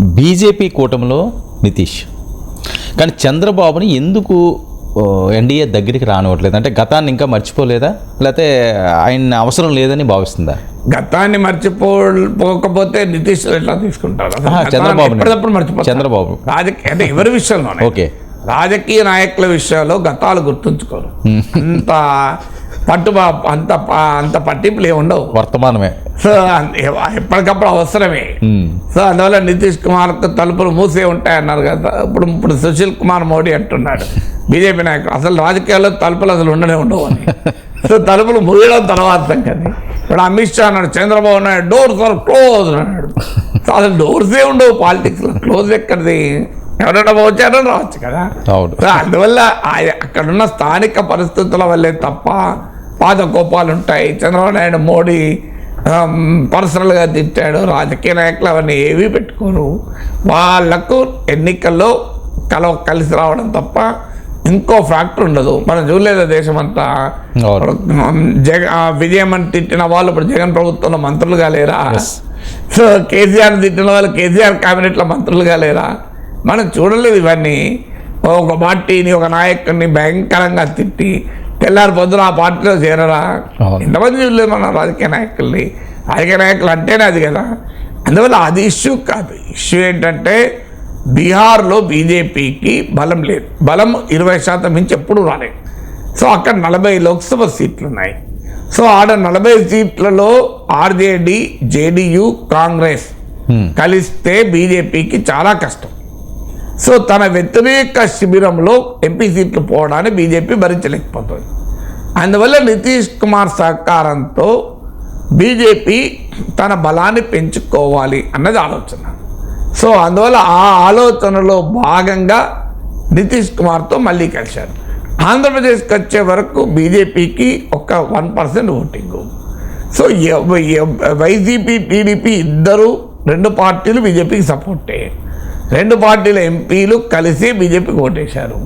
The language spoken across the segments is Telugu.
బీజేపీ కూటమిలో నితీష్. కానీ చంద్రబాబుని ఎందుకు ఎన్డీఏ దగ్గరికి రానివ్వట్లేదు? అంటే గతాన్ని ఇంకా మర్చిపోలేదా? లేకపోతే ఆయన అవసరం లేదని భావిస్తుందా? గతాన్ని మర్చిపోకపోతే నితీష్ ఎట్లా తీసుకుంటారు? చంద్రబాబు మర్చిపోతారు? చంద్రబాబు. రాజకీయ అంటే ఎవరి విషయంలోనే ఓకే. రాజకీయ నాయకుల విషయాల్లో గతాలు గుర్తుంచుకోరు. అంత పట్టు అంత అంత పట్టింపులు ఏమి ఉండవు. వర్తమానమే. సో ఎప్పటికప్పుడు అవసరమే. సో అందువల్ల నితీష్ కుమార్ తలుపులు మూసే ఉంటాయన్నారు కదా. ఇప్పుడు ఇప్పుడు సుశీల్ కుమార్ మోడీ అంటున్నాడు. బీజేపీ నాయకుడు అసలు రాజకీయాల్లో తలుపులు అసలు ఉండనే ఉండవు అని. సో తలుపులు మూయడం తర్వాత సంగతి. ఇప్పుడు అమిత్ షా అన్నాడు Chandrababu Naidu doors are close అన్నాడు. సో అసలు డోర్సే ఉండవు పాలిటిక్స్లో క్లోజ్ ఎక్కడిది? ఎవరైనా వచ్చారో రావచ్చు కదా. అందువల్ల అక్కడున్న స్థానిక పరిస్థితుల వల్లే తప్ప పాత కోపాలు ఉంటాయి చంద్రబాబు నాయుడు మోడీ పర్సనల్గా తిట్టాడు. రాజకీయ నాయకులు అవన్నీ ఏవి పెట్టుకోరు. వాళ్ళకు ఎన్నికల్లో కలవ కలిసి రావడం తప్ప ఇంకో ఫ్యాక్టర్ ఉండదు. మనం చూడలేదు దేశం అంతా జగ విజయం అని తిట్టిన వాళ్ళు ఇప్పుడు జగన్ ప్రభుత్వంలో మంత్రులుగా లేరా? సో కేసీఆర్ తిట్టిన వాళ్ళు కేసీఆర్ క్యాబినెట్లో మంత్రులుగా లేరా? మనం చూడలేదు ఇవన్నీ. ఒక పార్టీని ఒక నాయకుడిని భయంకరంగా తిట్టి తెల్లారి పొద్దున ఆ పార్టీలో చేరరా. ఎంతమంది చూడలేదు మన రాజకీయ నాయకుల్ని? రాజకీయ నాయకులు అంటేనే అది కదా. అందువల్ల అది ఇష్యూ కాదు. ఇష్యూ ఏంటంటే బీహార్లో బీజేపీకి బలం లేదు. బలం ఇరవై శాతం మించి ఎప్పుడు రాలేదు. సో అక్కడ నలభై లోక్సభ సీట్లు ఉన్నాయి సో ఆడ నలభై సీట్లలో ఆర్జేడి జేడియు కాంగ్రెస్ కలిస్తే బీజేపీకి చాలా కష్టం. సో తన వ్యతిరేక శిబిరంలో ఎంపీ సీట్లు పోవడాన్ని బీజేపీ భరించలేకపోతుంది. అందువల్ల నితీష్ కుమార్ సహకారంతో బీజేపీ తన బలాన్ని పెంచుకోవాలి అన్నది ఆలోచన. సో అందువల్ల ఆ ఆలోచనలో భాగంగా నితీష్ కుమార్తో మళ్ళీ కలిశారు. ఆంధ్రప్రదేశ్కి వచ్చే వరకు బీజేపీకి ఒక వన్ పర్సెంట్ ఓటింగ్. సో ఎవ- వైసీపీ టీడీపీ ఇద్దరు రెండు పార్టీలు బీజేపీకి సపోర్ట్. అయ్యాయి రెండు పార్టీల ఎంపీలు కలిసి బీజేపీకి ఓటేశారు.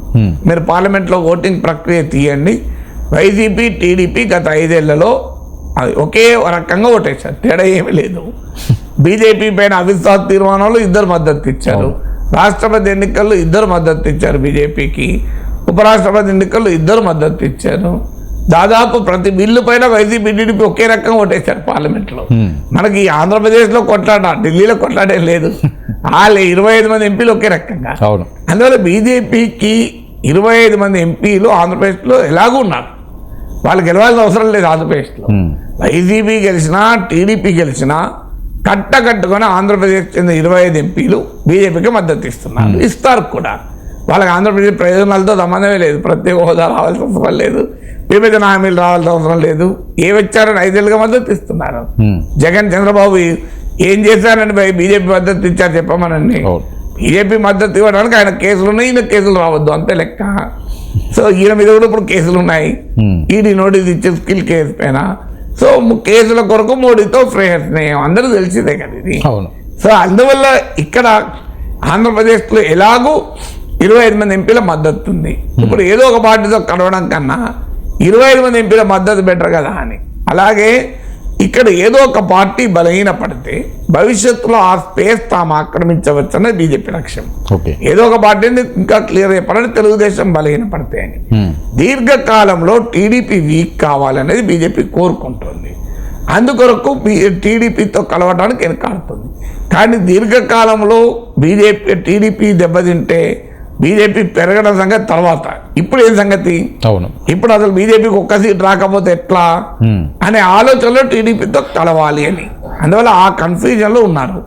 మీరు పార్లమెంట్లో ఓటింగ్ ప్రక్రియ తీయండి. వైసీపీ టీడీపీ గత ఐదేళ్ళలో ఒకే రకంగా ఓటేశారు. తేడా ఏమీ లేదు. బీజేపీ పైన అవిశ్వాస తీర్మానంలో ఇద్దరు మద్దతు ఇచ్చారు. రాష్ట్రపతి ఎన్నికల్లో ఇద్దరు మద్దతు ఇచ్చారు బీజేపీకి. ఉపరాష్ట్రపతి ఎన్నికల్లో ఇద్దరు మద్దతు ఇచ్చారు. దాదాపు ప్రతి బిల్లు పైన వైసీపీ టీడీపీ ఒకే రకంగా ఓటేశారు పార్లమెంట్లో. మనకి ఆంధ్రప్రదేశ్లో కొట్లాడ ఢిల్లీలో కొట్లాడే లేదు. వాళ్ళు ఇరవై ఐదు మంది ఎంపీలు ఒకే రకంగా. అవును. అందువల్ల బీజేపీకి ఇరవై ఐదు మంది ఎంపీలు ఆంధ్రప్రదేశ్లో ఎలాగూ ఉన్నారు. వాళ్ళు గెలవాల్సిన అవసరం లేదు ఆంధ్రప్రదేశ్లో. వైసీపీ గెలిచినా టీడీపీ గెలిచినా కట్టకట్టుకొని ఆంధ్రప్రదేశ్ చెందిన ఇరవై ఐదు ఎంపీలు బీజేపీకి మద్దతు ఇస్తున్నారు. ఇస్తారు కూడా. వాళ్ళకి ఆంధ్రప్రదేశ్ ప్రయోజనాలతో సంబంధమే లేదు. ప్రత్యేక హోదా రావాల్సిన అవసరం లేదు. విభజన హామీలు రావాల్సిన అవసరం లేదు. ఏ వచ్చారని ఐదేళ్ళుగా మద్దతు ఇస్తున్నారు. జగన్ చంద్రబాబు ఏం చేశారని భయ్ బీజేపీ మద్దతు ఇచ్చారు చెప్పమనండి. బీజేపీ మద్దతు ఇవ్వడానికి ఆయన కేసులు ఉన్నాయి ఈయన కేసులు రావద్దు అంతే లెక్క. సో ఈయన మీద కూడా ఇప్పుడు కేసులు ఉన్నాయి. ఈడీ నోటీస్ ఇచ్చే స్కిల్ కేసు పైన. సో కేసుల కొరకు మోడీతో ఫ్రేయర్ స్నేహం అందరూ తెలిసిందే కదా ఇది. అవును. సో అందువల్ల ఇక్కడ ఆంధ్రప్రదేశ్లో ఎలాగూ ఇరవై ఐదు మంది ఎంపీల మద్దతు ఉంది. ఇప్పుడు ఏదో ఒక పార్టీతో కలవడం కన్నా ఇరవై ఐదు మంది ఎంపీల మద్దతు బెటర్ కదా అని. అలాగే ఇక్కడ ఏదో ఒక పార్టీ బలహీనపడితే భవిష్యత్తులో ఆ స్పేస్ తాము ఆక్రమించవచ్చన్నది బీజేపీ లక్ష్యం. ఓకే. ఏదో ఒక పార్టీని ఇంకా క్లియర్ చెప్పాలని తెలుగుదేశం బలహీనపడితే అని. ఉమ్, దీర్ఘకాలంలో టీడీపీ వీక్ కావాలనేది బీజేపీ కోరుకుంటుంది. అందుకొరకు టీడీపీతో కలవడానికి వెనకాడుతుంది. కానీ దీర్ఘకాలంలో బీజేపీ టీడీపీ దెబ్బతింటే బీజేపీ పెరగడం సంగతి తర్వాత. ఇప్పుడు ఏం సంగతి? అవును. ఇప్పుడు అసలు బీజేపీకి ఒక్క సీట్ రాకపోతే ఎట్లా? అనే ఆలోచనలో టీడీపీతో కలవాలి అని. అందువల్ల ఆ కన్ఫ్యూజన్లో ఉన్నారు.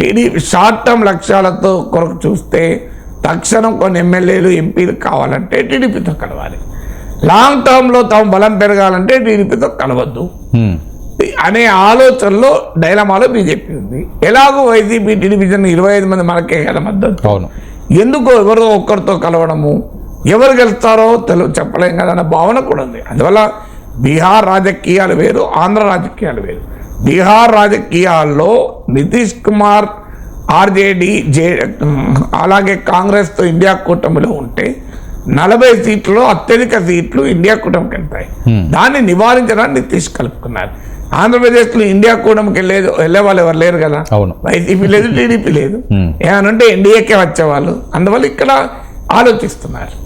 టీడీపీ షార్ట్ టర్మ్ లక్ష్యాలతో కొరకు చూస్తే తక్షణం కొన్ని ఎమ్మెల్యేలు ఎంపీలు కావాలంటే టీడీపీతో కలవాలి. లాంగ్ టర్మ్లో తాము బలం పెరగాలంటే టీడీపీతో కలవద్దు. అనే ఆలోచనలో డైలమాలో బీజేపీ ఉంది. ఎలాగో వైసీపీ టీడీపీ ఇరవై ఐదు మంది మనకే కదా మద్దతు. అవును. ఎందుకు ఎవరో ఒక్కరితో కలవడము ఎవరు గెలుస్తారో తెలుగు చెప్పలేం కదా అన్న భావన కూడా ఉంది. అందువల్ల బీహార్ రాజకీయాలు వేరు ఆంధ్ర రాజకీయాలు వేరు. బీహార్ రాజకీయాల్లో నితీష్ కుమార్ ఆర్జేడి జే అలాగే కాంగ్రెస్తో ఇండియా కూటమిలో ఉంటే నలభై సీట్లలో అత్యధిక సీట్లు ఇండియా కూటమికి వెళ్తాయి. దాన్ని నివారించడానికి నితీష్ కలుపుకున్నారు. ఆంధ్రప్రదేశ్లో ఇండియా కూటమికి వెళ్ళేది వెళ్ళే వాళ్ళు ఎవరు లేరు కదా? అవును. వైసీపీ లేదు టీడీపీ లేదు. ఏమనంటే ఎన్డీఏకే వచ్చేవాళ్ళు. అందువల్ల ఇక్కడ ఆలోచిస్తున్నారు.